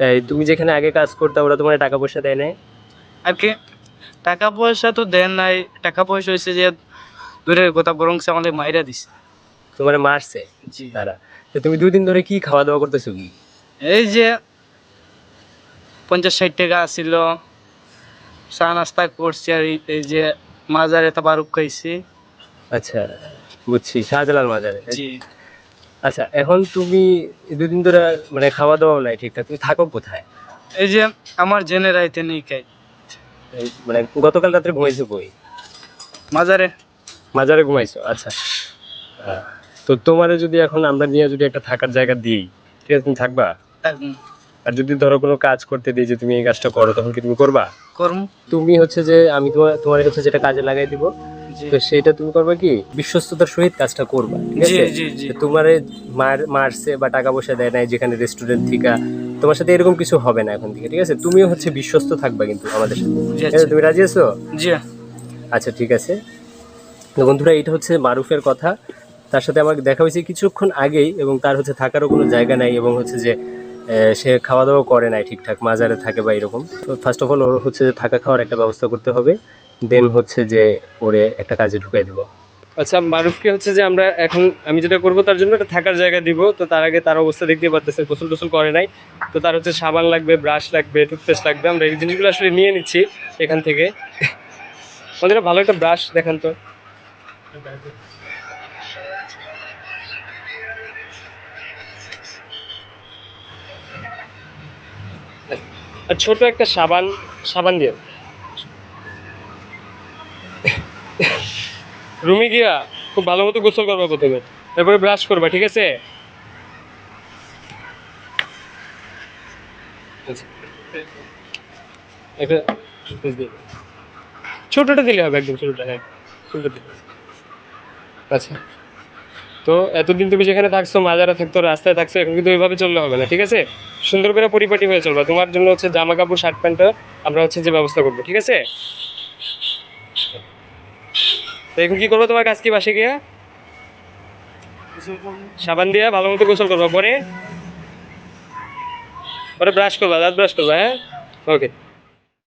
এই তুমি যেখানে আগে কাজ করতে ওরা তোমার টাকা পয়সা দেয় না আর কি? টাকা পয়সা তো দেন নাই। টাকা পয়সা হয়েছে যে দূরের কথা বরং সে আমাদের মাইরা দিছে। তোমার মারছে? জি। তারা। তো তুমি দুই দিন ধরে কি খাওয়া দাওয়া করতেছো কি? এই যে পঞ্চাশ ষাট টাকা আসছিল চা নাস্তা করছি আর এই- যে মাজারে তাবারুক খাইছি। আচ্ছা বুঝছি শাহজালাল মাজারে। জি। আচ্ছা এখন তুমি দুদিন ধরে মানে খাওয়া দাওয়া নাই ঠিকঠাক তুমি থাকো কোথায়? এই যে আমার জেনে রাইতে নেই খাই মানে গতকাল রাত্রে ঘুমাইছো কই? মাজারে। মাজারে ঘুমাইছো আচ্ছা। তো তোমারে যদি এখন আমরা নিয়ে যদি একটা থাকার জায়গা দিই ঠিক আছে তুমি থাকবা। আর যদি ধরো কোনো কাজ করতে দিই যে তুমি এই কাজটা করো তখন কি তুমি করবা? করম। তুমি হচ্ছে যে আমি তোমার তোমার হচ্ছে যেটা কাজে লাগাই দিব তো সেটা তুমি করবে কি? বিশ্বস্ততার সহিত কাজটা করবা ঠিক আছে? তোমার মার মারছে বা টাকা পয়সা দেয় নাই যেখানে রেস্টুরেন্ট থেকে তোমার সাথে এরকম কিছু হবে না এখন থেকে ঠিক আছে? তুমিও হচ্ছে বিশ্বস্ত থাকবা কিন্তু আমাদের সাথে। আচ্ছা। তুমি রাজি আছো? জি। আচ্ছা ঠিক আছে। তো বন্ধুরা এটা হচ্ছে মারুফের কথা। তার সাথে আমার দেখা হয়েছে কিছুক্ষণ আগেই এবং তার হচ্ছে থাকারও কোনো জায়গা নাই এবং হচ্ছে যে সে খাওয়া দাওয়া করে নাই ঠিকঠাক মাজারে থাকে বা এরকম। তো ফার্স্ট অফ অল ওর হচ্ছে যে থাকা খাওয়ার একটা ব্যবস্থা করতে হবে। দেন হচ্ছে যে ওরে একটা কাজে ঢুকাই দেবো। আচ্ছা মারুফকে হচ্ছে যে আমরা এখন আমি যেটা করব তার জন্য একটা থাকার জায়গা দিব। তো তার আগে তার অবস্থা দেখতে পারতেছে, গোসল টোসল করে নাই। তো তার হচ্ছে সাবান লাগবে, ব্রাশ লাগবে, টুথপেস্ট লাগবে। আমরা এই জিনিসগুলো আসলে নিয়ে নিচ্ছি এখান থেকে। আমাদের ভালো একটা ব্রাশ দেখান তো। আর ছোট একটা সাবান সাবান দিয়ে। রুমে গিয়া খুব ভালো মতো গোসল করবা প্রথমে। তারপরে ব্রাশ করবা, ঠিক আছে? toothpaste ছোটটা দিলে হবে একদম ছোটটা হ্যাঁ ছোটটা আচ্ছা। তো এতদিন তুমি যেখানে থাকছো, মাজারা থাকতো রাস্তায় থাকছো, এখন কিন্তু ওইভাবে চললে হবে না, ঠিক আছে? সুন্দর করে পরিপাটি হয়ে চলবে। তোমার জন্য হচ্ছে জামা কাপড় শার্ট প্যান্টটা আমরা হচ্ছে যে ব্যবস্থা করব, ঠিক আছে? তো এখন কি করব তোমার কাজ কি বাসে গিয়া? সাবান দিয়ে ভালো মতো গোসল করব, পরে? পরে ব্রাশ করবা দাঁত ব্রাশ করবা হ্যাঁ? ওকে